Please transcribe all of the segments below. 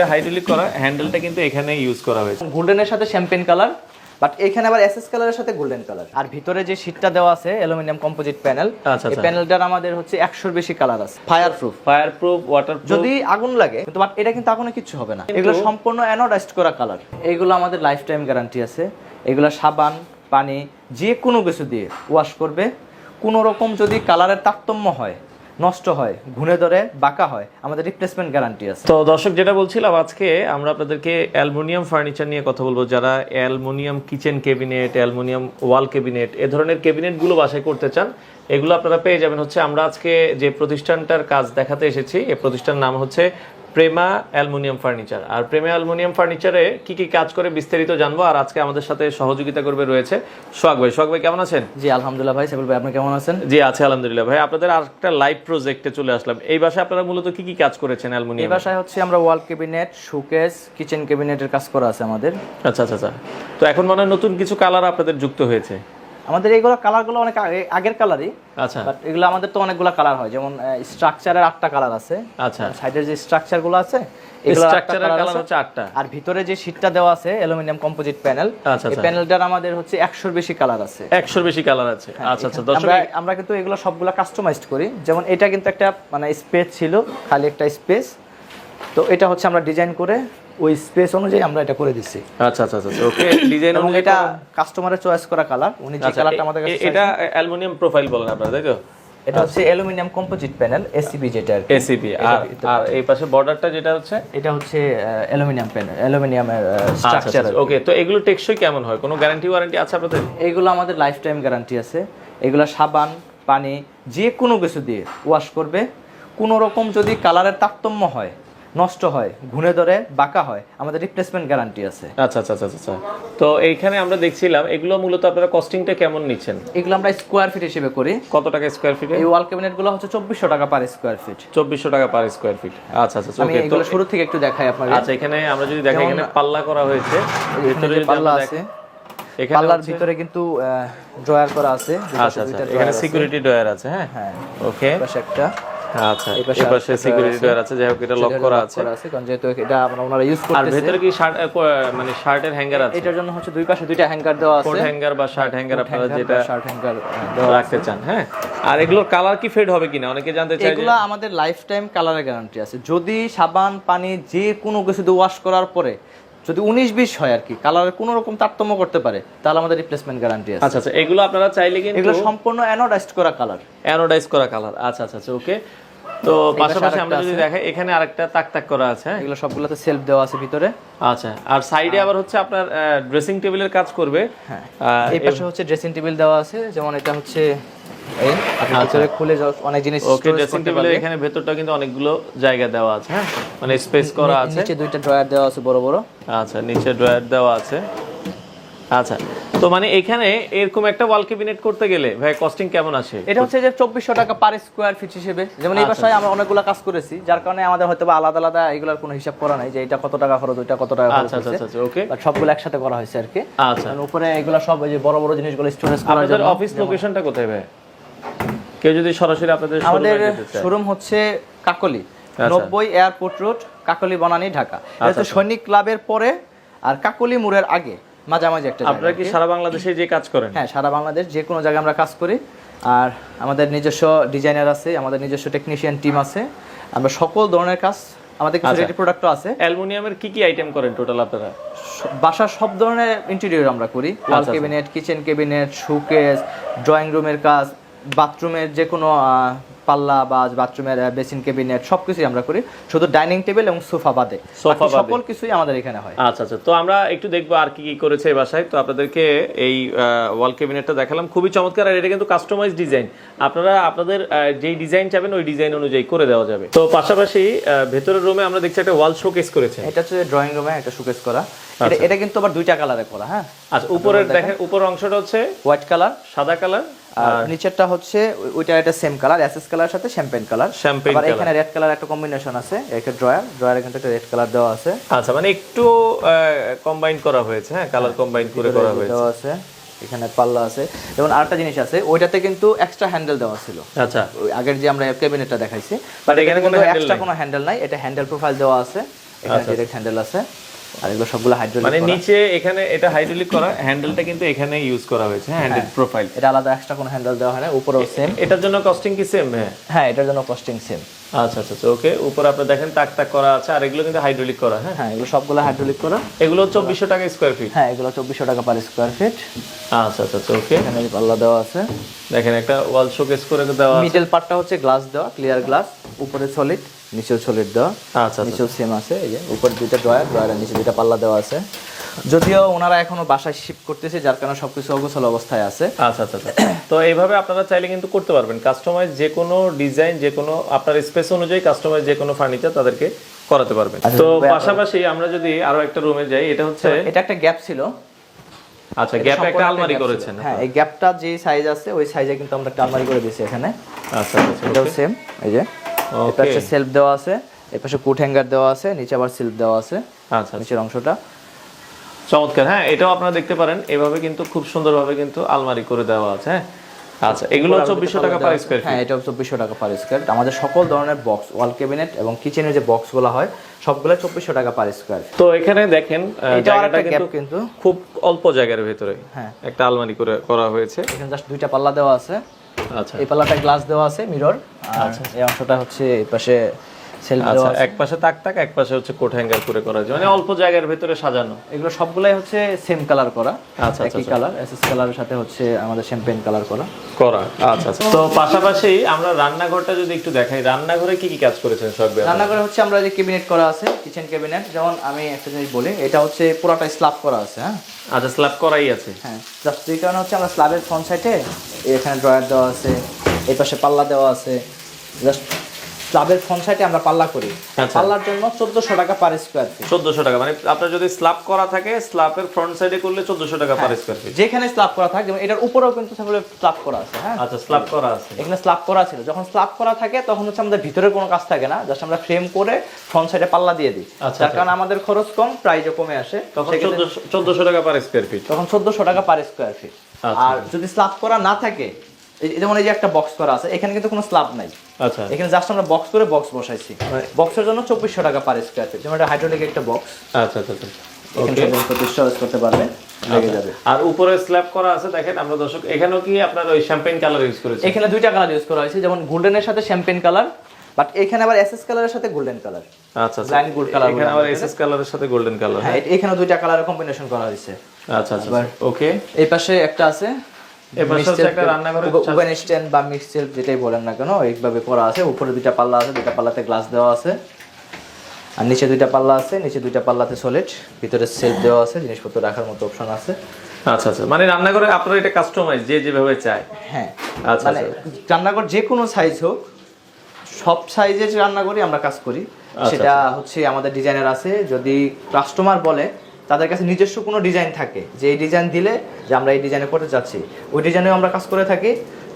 এটা হাইড্রোলিক করা হ্যান্ডেলটা কিন্তু এখানে ইউজ করা হয়েছে। গোল্ডেনের সাথে শ্যাম্পেন কালার বাট এখানে আবার এসএস কালারের সাথে গোল্ডেন কালার আর ভিতরে যে শীটটা দেওয়া আছে অ্যালুমিনিয়াম কম্পোজিট প্যানেল আচ্ছা, এই আচ্ছা। প্যানেলটার আমাদের হচ্ছে একশোর বেশি কালার আছে। Fire proof fire proof water যদি আগুন লাগে কিন্তু বাট এটা কিন্তু আগুনে কিছু হবে না। এগুলো সম্পূর্ণ অ্যানোডাইজড করা কালার এগুলো আমাদের লাইফ টাইম গ্যারান্টি আছে। এগুলো সাবান পানি যে কোনো কিছু দিয়ে ওয়াশ করবে। কোনো রকম যদি কালারের তারতম্য হয় নষ্ট হয় ঘুরে ধরে বাঁকা হয়। আমাদের রিপ্লেসমেন্ট গ্যারান্টি আছে। তো দর্শক, যেটা বলছিলাম আজকে, আমরা আপনাদেরকে অ্যালমোনিয়াম ফার্নিচার নিয়ে কথা বলব। যারা aluminium kitchen cabinet aluminium wall cabinet এ ধরনের ক্যাবিনেটগুলো বাসায় করতে চান, এগুলো আপনারা পেয়ে যাবেন। হচ্ছে আমরা আজকে যে প্রতিষ্ঠানটার কাজ দেখাতে এসেছি এই প্রতিষ্ঠানের নাম হচ্ছে প্রেমা অ্যালুমিনিয়াম ফার্নিচার। আর প্রেমা অ্যালুমিনিয়াম ফার্নিচারে কি কি কাজ করে বিস্তারিত জানব আর আজকে আমাদের সাথে সহযোগিতা করবে রয়েছে সোহাগ ভাই। সোহাগ ভাই কেমন আছেন? জি আলহামদুলিল্লাহ ভাই সাইফুল ভাই আপনি কেমন আছেন? জি আছে আলহামদুলিল্লাহ ভাই। আপনাদের আর একটা লাইভ প্রজেক্টে চলে আসলাম। এই বাসায় আপনারা মূলত কি কি কাজ করেছেন এই অ্যালুমিনিয়াম বাসায় হচ্ছে আমরা ওয়াল ক্যাবিনেট শোকেস কিচেন ক্যাবিনেটের কাজ করা আছে আমাদের। আচ্ছা আচ্ছা আচ্ছা। তো এখন মনে হয় নতুন কিছু কালার আপনাদের যুক্ত হয়েছে। আমাদের এইগুলো কালারগুলো অনেক আগের কালারই আচ্ছা। বাট এগুলো আমাদের তো অনেকগুলো কালার হয়। যেমন স্ট্রাকচারের আটটা কালার আছে। আচ্ছা। সাইডের যে স্ট্রাকচারগুলো আছে স্ট্রাকচারের কালার হচ্ছে আটটা। আর ভিতরে যে শীটটা দেওয়া আছে অ্যালুমিনিয়াম কম্পোজিট প্যানেল আচ্ছা, এই আচ্ছা। প্যানেলটার আমাদের হচ্ছে একশোর বেশি কালার আছে। একশোর বেশি কালার আছে। আচ্ছা আচ্ছা দর্শক আমরা আমরা কিন্তু এগুলো সবগুলো কাস্টমাইজড করি। যেমন এটা কিন্তু একটা মানে স্পেস ছিল খালি একটা স্পেস তো এটা হচ্ছে আমরা ডিজাইন করে ওই স্পেস অনুযায়ী আমরা এটা করে দিচ্ছি। আচ্ছা আচ্ছা আচ্ছা ওকে ডিজাইন এবং এটা কাস্টমারের চয়েস করা কালার উনি যে কালারটা আমাদের কাছে আচ্ছা, এটা অ্যালুমিনিয়াম প্রোফাইল বলেন আপনারা তাই তো? এটা হচ্ছে অ্যালুমিনিয়াম কম্পোজিট প্যানেল এসিবি যেটা আর। এসিপি আর আর এই পাশে বর্ডারটা যেটা হচ্ছে? এটা হচ্ছে অ্যালুমিনিয়াম প্যানেল অ্যালুমিনিয়ামের আচ্ছা স্ট্রাকচার ওকে তো এগুলো টেকসই কেমন হয়? কোনো গ্যারান্টি ওয়ারেন্টি আছে আপনাদের? এগুলো আমাদের লাইফ টাইম গ্যারান্টি আছে। এগুলো সাবান পানি যে কোনো কিছু দিয়ে ওয়াশ করবে। কোনো রকম যদি কালারের তারতম্য হয় নষ্ট হয় ঘুরে ধরে বাঁকা হয়। আমাদের রিপ্লেসমেন্ট গ্যারান্টি আছে। আচ্ছা আচ্ছা আচ্ছা আচ্ছা। তো এইখানে আমরা দেখছিলাম এগুলো মূলত আপনারা কস্টিংটা কেমন নিচ্ছেন? এগুলো আমরা স্কোয়ার ফিট হিসেবে করি। কত টাকা স্কোয়ার ফিটে এই ওয়াল ক্যাবিনেটগুলো হচ্ছে চব্বিশশো টাকা পার স্কোয়ার ফিট চব্বিশশো টাকা পার স্কোয়ার ফিট আচ্ছা আচ্ছা আমি এগুলো শুরু থেকে একটু দেখাই আপনাকে আচ্ছা এখানে আমরা যদি দেখি এখানে পাল্লা করা হয়েছে। ভিতরে পাল্লা আছে পাল্লার ভিতরে কিন্তু ড্রয়ার করা আছে। আচ্ছা আচ্ছা এখানে সিকিউরিটি ডয়ার আছে হ্যাঁ? হ্যাঁ। ওকে একটা। আচ্ছা এই এই পাশে পাশে সিকিউরিটি আছে। আছে যাই হোক এটা লক করা আছে। কারণ যেহেতু এটা আমরা ওনারা ইউজ আর ভেতরে কি শার্ট মানে শার্টের হ্যাঙ্গার আছে? এটার জন্য হচ্ছে দুই পাশে দুইটা হ্যাঙ্গার দেওয়া কোট আছে হ্যাঙ্গার বা শার্ট হ্যাঙ্গার আপনারা যেটা শার্ট হ্যাঙ্গার রাখতে চান হ্যাঁ? আর এগুলোর কালার কি ফেড হবে কিনা? অনেকে জানতে চায় এগুলা আমাদের লাইফ টাইম কালারের গ্যারান্টি আছে। যদি সাবান পানি যে কোনো কিছু দিয়ে ওয়াশ করার পরে যদি উনিশ বিশ হয় আর কি কালারের কোনো রকম তারতম্য করতে পারে তাহলে আমাদের রিপ্লেসমেন্ট গ্যারান্টি আছে। আচ্ছা আচ্ছা এগুলো আপনারা চাইলে কিন্তু এগুলো সম্পূর্ণ অ্যানোডাইজ করা কালার অ্যানোডাইজ করা কালার আচ্ছা আচ্ছা আচ্ছা ওকে তো পাশাপাশি আমরা যদি দেখাই এখানে আরেকটা তাক তাক করা আছে হ্যাঁ? এগুলো সবগুলোতে সেলফ দেওয়া আছে ভিতরে। আচ্ছা আর সাইডে আবার হচ্ছে আপনার ড্রেসিং টেবিলের কাজ করবে। হ্যাঁ। এই পাশে হচ্ছে ড্রেসিং টেবিল দেওয়া আছে যেমন এটা হচ্ছে ভিতরে খুলে অনেক জিনিস ওকে ড্রেসিং করতে এখানে ভেতরটা কিন্তু অনেকগুলো জায়গা দেওয়া আছে হ্যাঁ? মানে স্পেস করা আছে। নিচে দুইটা ড্রয়ার দেওয়া আছে বড় বড়। আচ্ছা নিচে ড্রয়ার দেওয়া আছে। আচ্ছা তো মানে এখানে এরকম একটা ওয়াল ক্যাবিনেট করতে গেলে ভাই কস্টিং কেমন আসে এটা হচ্ছে যে চব্বিশশো টাকা পার স্কোয়ার ফিট হিসেবে। যেমন আচ্ছা, এই বাসায় আমরা অনেকগুলো কাজ করেছি যার কারণে আমাদের হয়তো বা আলাদা আলাদা এগুলোর কোনো হিসাব করা নাই যে এটা কত টাকা খরচ ওইটা কত টাকা খরচ আচ্ছা আচ্ছা হয়েছে। আচ্ছা ওকে সবগুলো একসাথে করা হয়েছে আর কি। আচ্ছা। উপরে এগুলো সব ওই যে বড় বড় জিনিসগুলো স্টোরেজ করার আপনাদের অফিস লোকেশনটা কোথায় ভাই? কেউ যদি সরাসরি আপনাদের আমাদের যেতে চায়? শোরুম হচ্ছে কাকলি আচ্ছা। নব্বই এয়ারপোর্ট রোড কাকলি বনানী ঢাকা। এটা সৈনিক ক্লাবের পরে আর কাকলি মোড়ের আগে। মাঝামাঝি একটা আপনারা কি সারা বাংলাদেশে যে কাজ করেন? হ্যাঁ সারা বাংলাদেশ যে কোনো জায়গায় আমরা কাজ করি। আর আমাদের নিজস্ব ডিজাইনার আছে আমাদের নিজস্ব টেকনিশিয়ান টিম আছে। আমরা সকল ধরনের কাজ আমাদের কিছু আচ্ছা। রেডি প্রোডাক্টও আছে। অ্যালুমিনিয়ামের কি কি আইটেম করেন টোটাল আপনারা? বাসার সব ধরনের ইন্টেরিয়র আমরা করি। ওয়াল আচ্ছা। Cabinet kitchen cabinet showcase drawing রুমের কাজ বাথরুমের যে কোনো পাল্লা বা বাথরুমের বেসিন ক্যাবিনেট সব কিছুই আমরা করি। শুধু ডাইনিং টেবিল এবং সোফা বাদে। সোফা সকল কিছুই আমাদের এখানে হয়। আচ্ছা আচ্ছা। তো আমরা একটু দেখব আর কি কি করেছে এই বাসায়। তো আপনাদেরকে এই ওয়াল ক্যাবিনেটটা দেখালাম। খুবই চমৎকার আর এটা কিন্তু কাস্টমাইজ ডিজাইন আপনারা আপনাদের যেই ডিজাইন চাবেন ওই ডিজাইন অনুযায়ী করে দেওয়া যাবে। তো পাশাপাশি ভেতরের রুমে আমরা দেখছি একটা ওয়াল শোকেস করেছে। এটা হচ্ছে ড্রয়িং রুমে একটা শোকেস করা। এটা এটা কিন্তু আবার দুইটা কালারে করা হ্যাঁ? আচ্ছা উপরের দেখেন। উপরের অংশটা হচ্ছে হোয়াইট কালার সাদা কালার আর নিচেরটা হচ্ছে ওইটা একটা সেম কালার এসএস কালার সাথে শ্যাম্পেন কালার Champagne আবার এখানে রেড কালার একটা কম্বিনেশন আছে একটা ড্রয়ার ড্রয়ার এখানে একটা রেড কালার দেওয়া আছে। আচ্ছা মানে একটু কম্বাইন করা হয়েছে হ্যাঁ কালার কম্বাইন করে করা হয়েছে। দেওয়া আছে এখানে পাল্লা আছে। যেমন আরেকটা জিনিস আছে ওইটাতে কিন্তু এক্সট্রা হ্যান্ডেল দেওয়া ছিল। আচ্ছা। আগের যে আমরা ক্যাবিনেটটা দেখাইছি But এখানে কোনো এক্সট্রা কোনো হ্যান্ডেল নাই এটা হ্যান্ডেল প্রোফাইল দেওয়া আছে এখানে ডিরেক্ট হ্যান্ডেল আছে। আর এগুলো সবগুলো হাইড্রোলিক মানে নিচে এখানে এটা হাইড্রোলিক করা হ্যান্ডেলটা কিন্তু এখানে ইউজ করা হয়েছে। হ্যাঁ হ্যান্ডেল প্রোফাইল এটা আলাদা এক্সট্রা কোনো হ্যান্ডেল দেওয়া হয় না উপরেও সেম এটার জন্য কস্টিং কি সেম হ্যাঁ। হ্যাঁ এটার জন্য কস্টিং সেম আচ্ছা আচ্ছা আচ্ছা ওকে উপরে আপনি দেখেন তাক তাক করা আছে আর এগুলো কিন্তু হাইড্রোলিক করা হ্যাঁ? হ্যাঁ এগুলো সবগুলো হাইড্রোলিক করা। এগুলো চব্বিশশো টাকা স্কোয়ার ফিট হ্যাঁ এগুলো চব্বিশশো টাকা পার স্কোয়ার ফিট আচ্ছা আচ্ছা আচ্ছা ওকে এখানে পাল্লা দেওয়া আছে। দেখেন একটা ওয়াল শোকেস করে দেওয়া। মিডল পার্টটা হচ্ছে গ্লাস দেওয়া ক্লিয়ার গ্লাস উপরে সলিড নিচেও সলিড দেওয়া আচ্ছা আচ্ছা নিচেও সেম আছে এই যে উপরে দুইটা ড্রয়ার ড্রয়ারের নিচে দুইটা পাল্লা দেওয়া আছে। যদিও ওনারা এখনও বাসায় শিফট করতেছে যার কারণে সবকিছু অগোছল অবস্থায় আছে। আচ্ছা আচ্ছা আচ্ছা। তো এইভাবে আপনারা চাইলে কিন্তু করতে পারবেন। কাস্টমাইজ যে কোনো ডিজাইন যে কোনো আপনার স্পেস অনুযায়ী কাস্টমাইজ যে কোনো ফার্নিচার তাদেরকে করাতে পারবেন। তো পাশাপাশি আমরা যদি আরও একটা রুমে যাই এটা হচ্ছে এটা একটা গ্যাপ ছিল। আচ্ছা গ্যাপে একটা আলমারি করেছেন হ্যাঁ এই গ্যাপটা যে সাইজ আছে ওই সাইজে কিন্তু আমরা একটা আলমারি করে দিয়েছি এখানে। আচ্ছা আচ্ছা এটাও সেম এই যে. এটা হচ্ছে সেলফ দেওয়া আছে এর পাশে কোট হ্যাঙ্গার দেওয়া আছে নিচে আবার সেলফ দেওয়া আছে আচ্ছা আচ্ছা। নিচের অংশটা। চমৎকার হ্যাঁ এটাও আপনারা দেখতে পারেন। এভাবে কিন্তু খুব সুন্দরভাবে কিন্তু আলমারি করে দেওয়া আছে হ্যাঁ। আচ্ছা এগুলো চব্বিশশো টাকা পার স্কোয়ার হ্যাঁ এটাও চব্বিশশো টাকা পার স্কোয়ার আমাদের সকল ধরনের বক্স ওয়াল ক্যাবিনেট এবং কিচেনের যে বক্সগুলো হয় সবগুলো চব্বিশশো টাকা পার স্কোয়ার তো এখানে দেখেন জায়গাটা কিন্তু কিন্তু। খুব অল্প জায়গার ভেতরে হ্যাঁ। একটা আলমারি করে করা হয়েছে। এখানে জাস্ট দুইটা পাল্লা দেওয়া আছে। আচ্ছা। এই পাল্লাটা গ্লাস দেওয়া আছে মিরর আর এই অংশটা হচ্ছে এই পাশে আচ্ছা এক পাশে তাক তাক এক পাশে হচ্ছে কোট হ্যাঙ্গার করে করা মানে অল্প জায়গার ভেতরে সাজানো। এগুলো সবগুলাই হচ্ছে সেম কালার করা। আচ্ছা, একই কালার এসএস কালারের সাথে হচ্ছে আমাদের শ্যাম্পেন কালার করা। করা আচ্ছা আচ্ছা। তো পাশাপাশি আমরা রান্নাঘরটা যদি একটু দেখাই রান্নাঘরে কি কি কাজ করেছেন সব রান্নাঘরে হচ্ছে আমরা যে ক্যাবিনেট করা আছে কিচেন ক্যাবিনেট যেমন আমি একটা জিনিস বলি এটা হচ্ছে পুরোটা স্ল্যাব করা আছে হ্যাঁ? আচ্ছা স্ল্যাব করাই আছে। হ্যাঁ জাস্ট এই কারণে হচ্ছে আমরা স্ল্যাবের ফ্রন্ট সাইডে এখানে ড্রয়ার দেওয়া আছে এই পাশে পাল্লা দেওয়া আছে জাস্ট স্ল্যাবের ফ্রন্ট সাইডে আমরা পাল্লা করি। আচ্ছা। পাল্লার জন্য টাকা পার স্কোয়ার ফিট টাকা মানে আপনার যদি স্ল্যাব করা থাকে স্ল্যাবের ফ্রন্ট সাইডে করলে টাকা পার স্কোয়ার ফিট যেখানে স্ল্যাব করা থাকে এটার উপরেও কিন্তু স্ল্যাব করা আছে হ্যাঁ। আচ্ছা স্ল্যাব করা আছে। এখানে স্ল্যাব করা ছিল। যখন স্ল্যাব করা থাকে তখন হচ্ছে আমাদের ভিতরে কোনো কাজ থাকে না। জাস্ট আমরা ফ্রেম করে ফ্রন্ট সাইডে পাল্লা দিয়ে দিই। আচ্ছা, যার কারণে আমাদের খরচ কম প্রাইসও কমে আসে। তখন চোদ্দশো টাকা পার স্কোয়ার ফিট তখন চোদ্দশো টাকা পার স্কোয়ার ফিট আচ্ছা। আর যদি স্ল্যাব করা না থাকে যেমন এই যে একটা বক্স করা আছে এখানে কিন্তু কোনো স্ল্যাব নাই। আচ্ছা। এখানে জাস্ট আমরা বক্স করে বক্স বসাইছি। বক্সের জন্য চব্বিশশো টাকা পার স্কোয়ার ফিট যেমন এটা হাইড্রোলিক একটা বক্স আচ্ছা আচ্ছা আচ্ছা। এখানে করতে পারবে আর উপরে স্ল্যাব করা আছে দেখেন আমরা দর্শক এখানেও কি আপনার ওই শ্যাম্পেন কালার ইউজ করেছে এখানে দুইটা কালার ইউজ করা হয়েছে যেমন গোল্ডেনের সাথে শ্যাম্পেন কালার বাট এখানে আবার এসএস কালারের সাথে গোল্ডেন কালার আচ্ছা আচ্ছা। এখানে আবার আমাদের। এসএস কালারের সাথে গোল্ডেন কালার হ্যাঁ এখানে দুইটা কালারের কম্বিনেশন করা হয়েছে। আচ্ছা আচ্ছা ওকে এই পাশে একটা আছে এই পাশে হচ্ছে একটা রান্নাঘরের ওভেন স্ট্যান্ড বা মিক্সেল যেটাই বলেন না কেন এইভাবে করা আছে উপরে দুইটা পাল্লা আছে দুইটা পাল্লাতে গ্লাস দেওয়া আছে আর নিচে দুইটা পাল্লা আছে নিচে দুইটা পাল্লাতে সলিড ভিতরে সেলফ দেওয়া আছে জিনিসপত্র রাখার মতো অপশন আছে। আচ্ছা আচ্ছা মানে রান্নাঘরে আপনারা এটা কাস্টমাইজ যে যেভাবে চায়। হ্যাঁ আচ্ছা, মানে রান্নাঘর যে কোনো সাইজ হোক সব সাইজের রান্নাঘরই আমরা কাজ করি। আচ্ছা, সেটা হচ্ছে আমাদের ডিজাইনার আছে যদি কাস্টমার বলে তাদের কাছে নিজস্ব কোনো ডিজাইন থাকে। যে এই ডিজাইন দিলে যে আমরা এই ডিজাইনে করতে চাচ্ছি ওই ডিজাইনেও আমরা কাজ করে থাকি।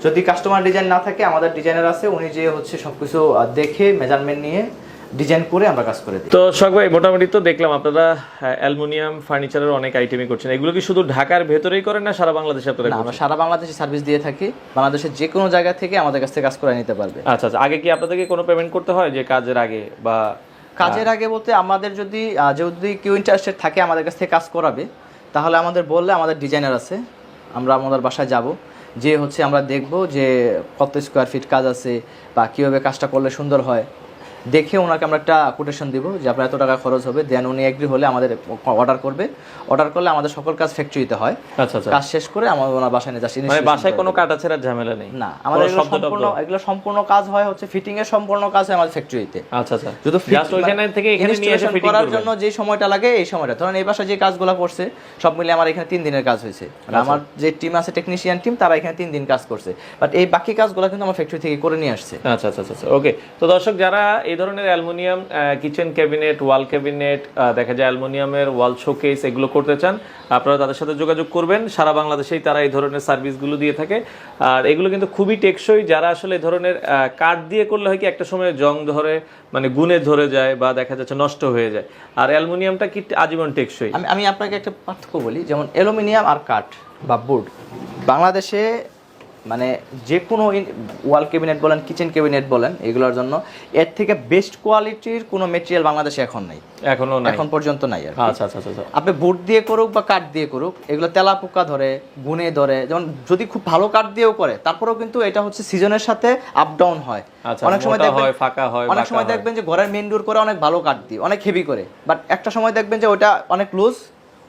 যদি কাস্টমার ডিজাইন না থাকে আমাদের ডিজাইনার আছে উনি যে হচ্ছে সব কিছু দেখে মেজারমেন্ট নিয়ে ডিজাইন করে আমরা কাজ করে দিই। তো শখ ভাই মোটামুটি তো দেখলাম আপনারা অ্যালুমিনিয়াম ফার্নিচারের অনেক আইটেমই করছেন। এগুলো কি শুধু ঢাকার ভেতরেই করেন না সারা বাংলাদেশে আপনারা না আমরা সারা বাংলাদেশে সার্ভিস দিয়ে থাকি। বাংলাদেশের যে কোনো জায়গা থেকে আমাদের কাছ থেকে কাজ করে নিতে পারবে। আচ্ছা আচ্ছা। আগে কি আপনাদেরকে কোনো পেমেন্ট করতে হয় যে কাজের আগে বা কাজের আগে বলতে আমাদের যদি যদি কেউ ইন্টারেস্টেড থাকে আমাদের কাছ থেকে কাজ করাবে, তাহলে আমাদের বললে আমাদের ডিজাইনার আছে, আমরা আমাদের বাসায় যাব, যে হচ্ছে আমরা দেখব যে কত স্কোয়ার ফিট কাজ আছে বা কীভাবে কাজটা করলে সুন্দর হয়। দেখে ওনাকে আমরা একটা কোটেশন দিব যে আপনার এত টাকা খরচ হবে দেন উনি এগ্রি হলে আমাদের অর্ডার করবে। অর্ডার করলে আমাদের সকল কাজ ফ্যাক্টরিতে হয়। আচ্ছা আচ্ছা। কাজ শেষ করে আমাদের ওনার বাসায় নিয়ে যাচ্ছি। মানে বাসায় কোনো কাটাছেড়ার ঝামেলা নেই। না আমাদের? সম্পূর্ণ এগুলো সম্পূর্ণ কাজ হয় হচ্ছে ফিটিং এর সম্পূর্ণ কাজ হয় আমাদের ফ্যাক্টরিতে আচ্ছা আচ্ছা। শুধু জাস্ট ওইখানে থেকে এখানে নিয়ে এসে ফিটিং করার জন্য যে সময়টা লাগে এই সময়টা। ধরেন এই বাসায় যে কাজগুলো করছে সব মিলে আমার এখানে তিন দিনের কাজ হয়েছে। মানে আমার যে টিম আছে টেকনিশিয়ান টিম তারা এখানে তিন দিন কাজ করছে। বাট এই বাকি কাজগুলো কিন্তু আমার ফ্যাক্টরি থেকে করে নিয়ে আসছে। আচ্ছা আচ্ছা আচ্ছা ওকে তো দর্শক যারা এই ধরনের aluminium kitchen cabinet wall cabinet দেখা যায় অ্যালুমিনিয়ামের ওয়াল শোকেস এগুলো করতে চান। আপনারা তাদের সাথে যোগাযোগ করবেন। সারা বাংলাদেশেই তারা এই ধরনের সার্ভিসগুলো দিয়ে থাকে। আর এগুলো কিন্তু খুবই টেকসই। যারা আসলে এই ধরনের কাঠ দিয়ে করলে হয় কি, একটা সময় জং ধরে মানে গুণে ধরে যায় বা দেখা যাচ্ছে নষ্ট হয়ে যায়। আর অ্যালুমিনিয়ামটা কি আজীবন টেকসই? আমি আমি আপনাকে একটা পার্থক্য বলি। যেমন অ্যালুমিনিয়াম আর কাঠ বা বোর্ড বাংলাদেশে মানে যে কোনো ওয়াল ক্যাবিনেট বলেন কিচেন ক্যাবিনেট বলেন এগুলোর জন্য এর থেকে বেস্ট কোয়ালিটির কোনো মেটেরিয়াল বাংলাদেশে এখন নাই। এখনও নাই। এখন পর্যন্ত নাই আর আচ্ছা আচ্ছা আচ্ছা আচ্ছা। আপনি বুট দিয়ে করুক বা কাঠ দিয়ে করুক এগুলো তেলা পোকা ধরে গুনে ধরে যেমন যদি খুব ভালো কাঠ দিয়েও করে তারপরেও কিন্তু এটা হচ্ছে সিজনের সাথে আপ ডাউন হয়। আচ্ছা অনেক সময় দেখবেন ফাঁকা হয় অনেক সময় দেখবেন যে ঘরের মেন ডোর করে অনেক ভালো কাঠ দিয়ে অনেক হেভি করে। বাট একটা সময় দেখবেন যে ওটা অনেক লুজ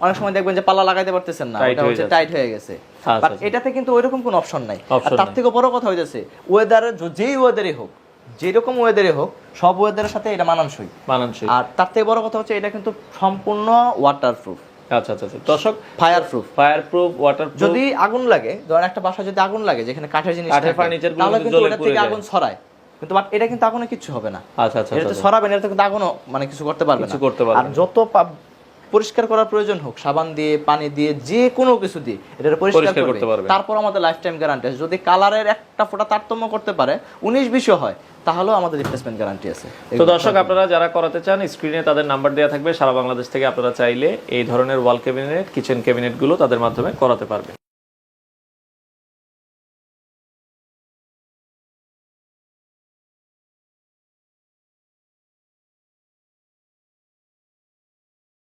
অনেক সময় দেখবেন যে পাল্লা লাগাইতে পারতেছেন না হয়ে হচ্ছে টাইট হয়ে গেছে। আচ্ছা, বাট আচ্ছা। এটাতে কিন্তু ওইরকম কোনো অপশন নাই। আর তার থেকে বড় কথা হইতেছে ওয়েদারে যেই ওয়েদারে হোক যেরকম ওয়েদারে হোক সব ওয়েদারের সাথে এটা মানানসই। মানানসই। আর তার থেকে বড় কথা হচ্ছে এটা কিন্তু সম্পূর্ণ ওয়াটারপ্রুফ আচ্ছা আচ্ছা আচ্ছা। দর্শক fire proof fire proof water যদি আগুন লাগে ধরেন একটা বাসায় যদি আগুন লাগে যেখানে কাঠের জিনিস কাঠেরগুলো তাহলে কিন্তু ওটা থেকে আগুন ছড়ায়। কিন্তু বাট এটা কিন্তু আগুনে কিছু হবে না। আচ্ছা আচ্ছা এটা তো আচ্ছা। ছড়াবে না এটা কিন্তু আগুনও মানে কিছু করতে পারবে কিছু না। করতে পারবে আর যত পরিষ্কার করার প্রয়োজন হোক সাবান দিয়ে পানি দিয়ে যে কোনো কিছু দিয়ে এটা পরিষ্কার করতে পারবে। তারপর আমাদের লাইফ টাইম গ্যারান্টি আছে। যদি কালারের একটা ফোটা তারতম্য করতে পারে উনিশ বিশও হয় তাহলেও আমাদের রিপ্লেসমেন্ট গ্যারান্টি আছে। তো দর্শক আপনারা যারা করাতে চান স্ক্রিনে তাদের নাম্বার দেওয়া থাকবে। সারা বাংলাদেশ থেকে আপনারা চাইলে এই ধরনের ওয়াল ক্যাবিনেট কিচেন ক্যাবিনেটগুলো তাদের মাধ্যমে করাতে পারবেন।